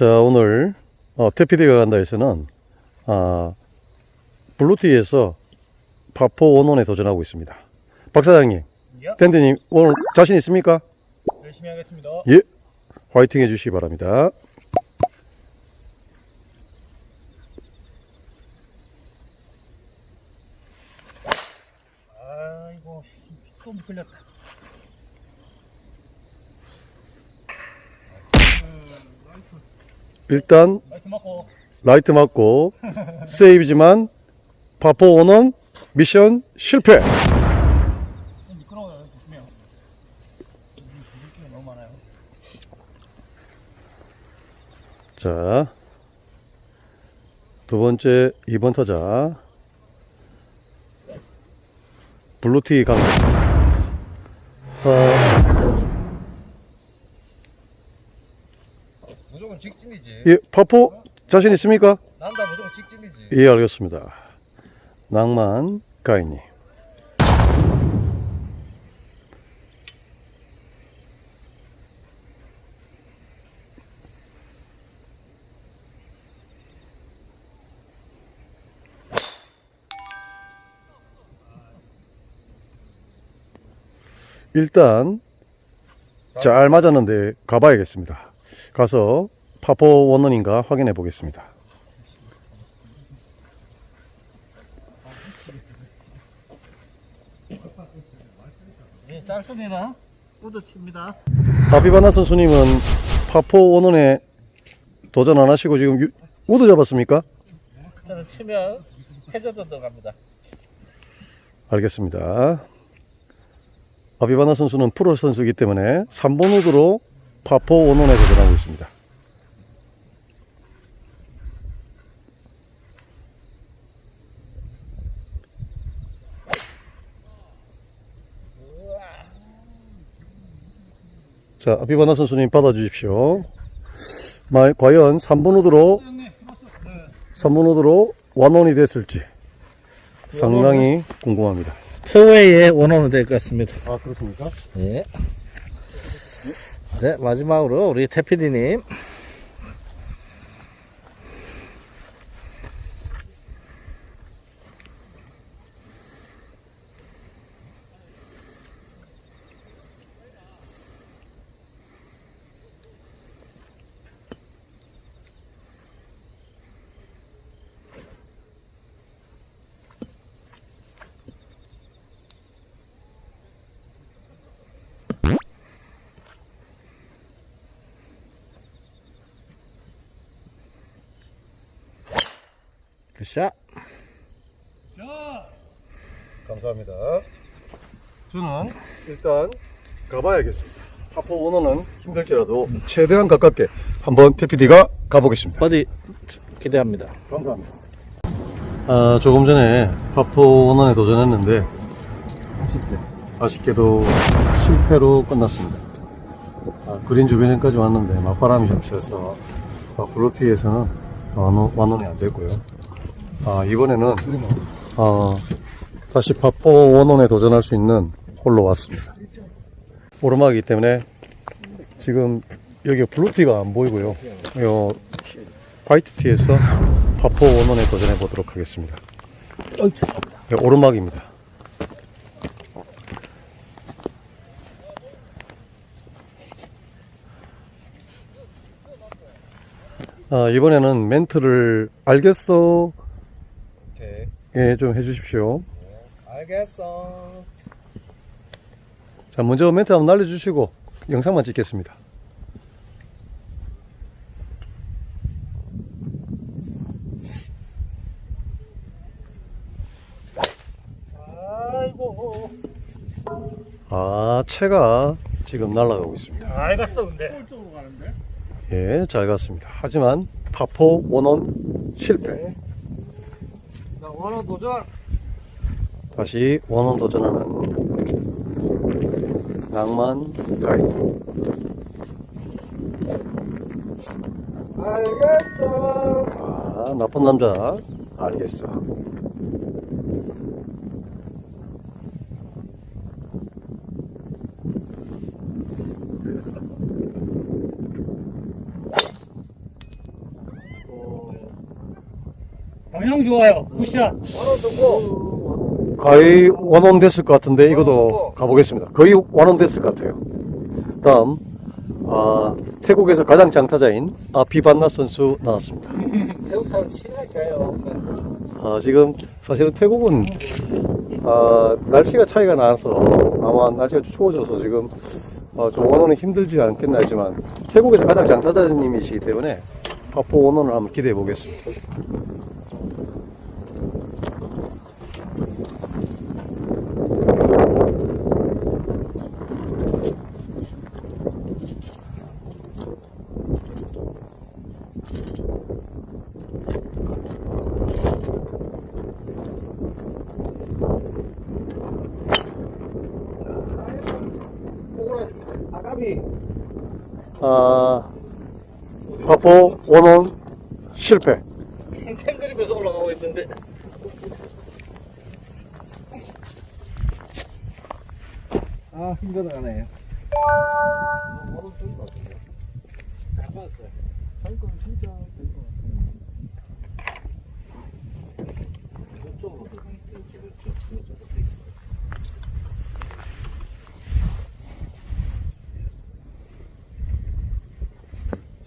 자, 오늘 어, 태피디가 간다에서는 아, 블루티에서 파포 원원에 도전하고 있습니다. 박 사장님, 야. 댄드님 오늘 자신 있습니까? 열심히 하겠습니다. 예, 화이팅 해주시기 바랍니다. 아이고, 또 끌렸다. 일단 라이트 맞고, 라이트 맞고 세이브지만 파포 원원 미션 실패. 좀 미끄러워요. 조심해요. 물기가 너무 많아요. 자, 두 번째 2번 타자 블루티 강어 무조건 직진이지. 예, 파포 자신 있습니까? 남자 무조건 직진이지. 예, 알겠습니다. 낭만 가인님. 일단 잘 맞았는데 가봐야겠습니다. 가서 파포 원원인가 확인해 보겠습니다. 예, 짤순이나 우드 칩니다. 아비바나 선수님은 파포 원원에 도전 안 하시고 지금 유- 우드 잡았습니까? 저는 치면 해저도 들어갑니다. 알겠습니다. 아비바나 선수는 프로 선수이기 때문에 3번 우드로 파포 원원에 도전하고 있습니다. 자, 아비바나 선수님 받아주십시오. 마- 과연 3번 우드로 3번 우드로 완원이 됐을지 상당히 궁금합니다. 페어웨이에 원원은 될것 같습니다. 아 그렇습니까? 예. 네, 마지막으로 우리 태피디님. 굿샷. 자, 감사합니다. 저는 일단 가봐야겠습니다. 파포 원어는 힘들지라도 최대한 가깝게 한번 PPD가 가보겠습니다. 버디 기대합니다. 감사합니다. 아, 조금 전에 파포 원원에 도전했는데 아쉽게 아쉽게도 실패로 끝났습니다. 아, 그린 주변까지 왔는데 맞바람이 좀 세서 아, 블루티에서는 완원, 완원이 안 됐고요. 아, 이번에는 어, 다시 파포 원원에 도전할 수 있는 홀로 왔습니다. 오르막이기 때문에 지금 여기 블루티가 안 보이고요. 요 화이트티에서 파포 원원에 도전해 보도록 하겠습니다. 네, 오르막입니다. 아, 이번에는 멘트를 알겠어. 예, 좀 해주십시오. 알겠어. 자, 먼저 멘트 한번 날려주시고 영상만 찍겠습니다. 아이고, 아, 채가 지금 날아가고 있습니다. 잘 갔어, 근데. 예, 잘 갔습니다. 하지만 파포 원원 실패. 자, 원호 도전. 다시 원원 도전하는 낭만 가이드. 알겠어. 아, 나쁜 남자. 알겠어. 방향 좋아요. 굿샷. 거의 원원 됐을 것 같은데 이것도 가보겠습니다. 거의 원원 됐을 것 같아요. 다음 아, 태국에서 가장 장타자인 아피반나 선수 나왔습니다. 태국 사람 친할까요? 아, 지금 사실은 태국은 아, 날씨가 차이가 나서 아마 날씨가 좀 추워져서 지금 어, 좀 원원은 힘들지 않겠나 하지만 태국에서 가장 장타자님이시기 때문에 파포 원원을 한번 기대해 보겠습니다. 아, 파포 원원 실패. 탱탱 그리면서 올라가고 있는데. 아 힘들어가네.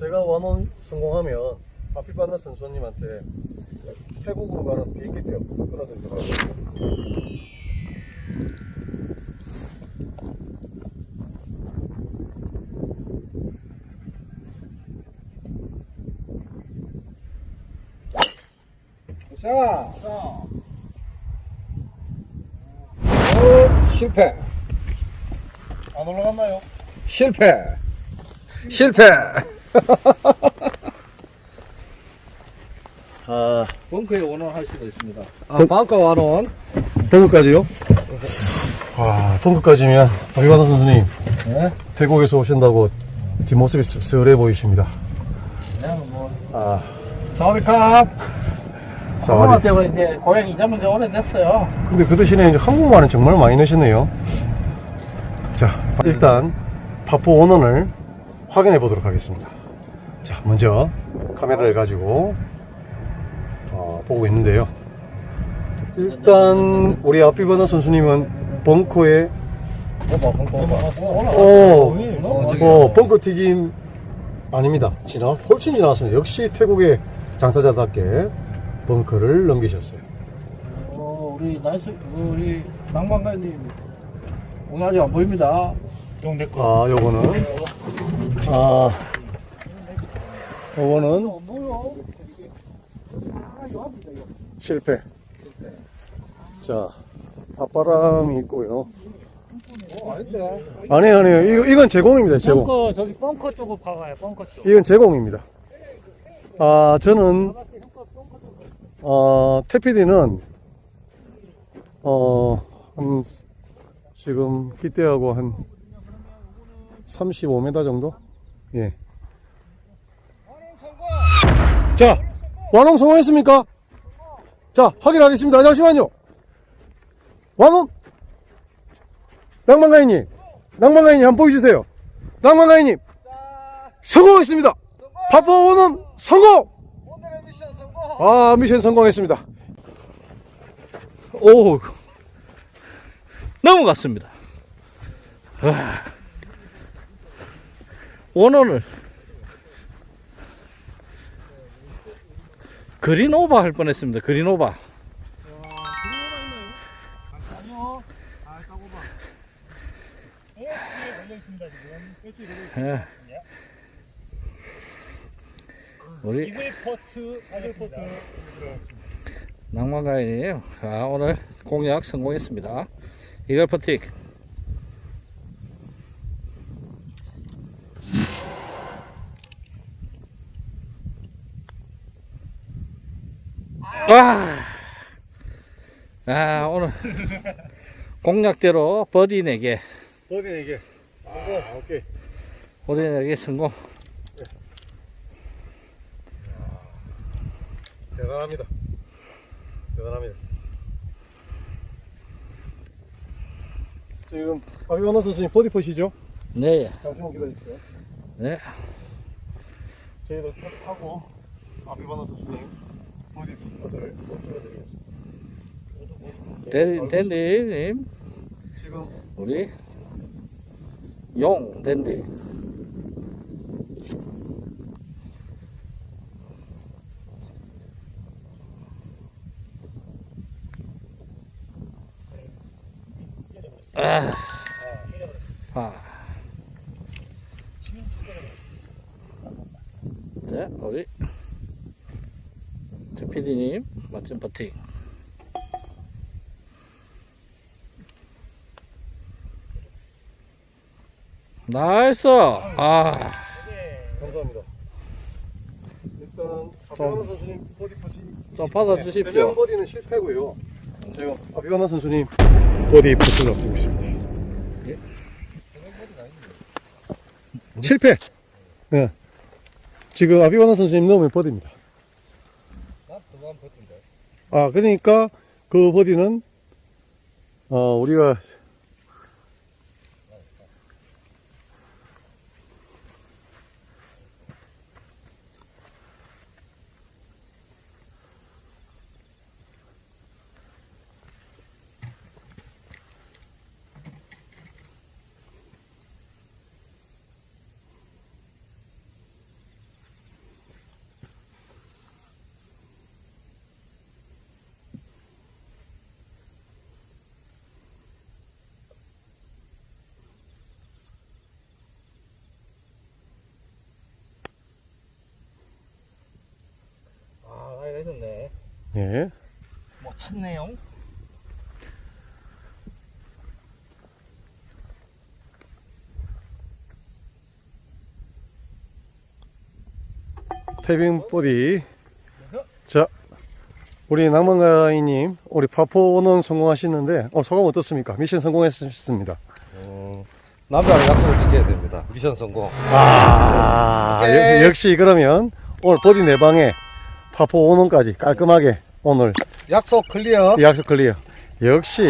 제가 원원 성공하면 아피반나 선수님한테 태국으로 가는 비행기표 끊어드리도록 하겠습니다. 자. 오, 실패. 안 올라갔나요? 실패. 실패. 아, 벙커에 원원할 수가 있습니다. 아, 방과 완원. 벙커까지요? 와, 벙커까지면 아피반나 선수님 네? 태국에서 오신다고 뒷모습이 씁쓸해 보이십니다. 그냥 뭐 아, 사우디캅. 코로나 사와디. 때문에 이제 고향 잊어먹은 지 오래됐어요. 근데 그 대신에 이제 한국말은 정말 많이 내셨네요. 자, 일단 파포 원원을 확인해 보도록 하겠습니다. 자, 먼저 카메라를 가지고 어, 보고 있는데요. 일단 우리 아피바나 선수님은 벙커에 벙커 벙커 어, 어, 벙커 튀김 아닙니다. 지나 훨씬 지나왔습니다. 역시 태국의 장타자답게 벙커를 넘기셨어요. 어, 우리 나이스 우리 낭만가님 오늘 아직 안 보입니다. 아, 요거는 아, 요거는 뭐요? 실패. 자, 앞바람이 있고요. 아니에요, 아니에요. 이거, 이건 제공입니다, 제공. 벙커 저기 벙커 쪽으로 가봐요. 벙커 쪽. 이건 제공입니다. 아, 저는, 어, 태피디는, 어, 한, 지금 기대하고 한 35m 정도? 예. 자, 완홍 성공했습니까? 자, 확인하겠습니다. 잠시만요. 완홍! 낭만가이님, 낭만가이님 한번 보여주세요. 낭만가이님, 성공했습니다. 파포 원은 성공! 아, 미션 성공했습니다. 오, 넘어갔습니다. 와. 원원을 그린 오버 할 뻔했습니다. 그린 오버. 예. 우리 이글 포트, 이글 포트. 낭만가인이에요. 자, 오늘 공략 성공했습니다. 퍼팅. 아, 아 오늘 공략대로 버디 4개, 버디에게. 아, 오케이. 버디 4개 성공. 대단합니다. 대단합니다. 지금 박유환 선수님 버디 퍼시죠? 네, 잠시만 기다려주세요. 네. 저희도 하고 아비바나 선수님 댄, 댄디님, 우리 용 댄디. 아, 아. 자, 우리 최 PD님 버팅. 나이스. 아, 감사합니다. 일단 아비가나 선수님 버디 푸시 좀 받아주십시오. 대면 버디는 실패고요. 지금 아비가나 선수님 버디 푸시를 앞두고 있습니다. 실패. 예. 지금 아비가나 선수님 넣으면 버디입니다. 아 그러니까 그 버디는 어 우리가 예. 뭐 탔네요. 태빙 버디. 자, 우리 낭만가이님, 우리 파포 원원 성공하시는데, 어, 소감 어떻습니까? 미션 성공했습니다. 남자는 약속을 지켜야 됩니다. 미션 성공. 아. 역- 역시 그러면 오늘 버디 네 방에 파포 원원까지 깔끔하게 오늘 약속 클리어. 약속 클리어. 역시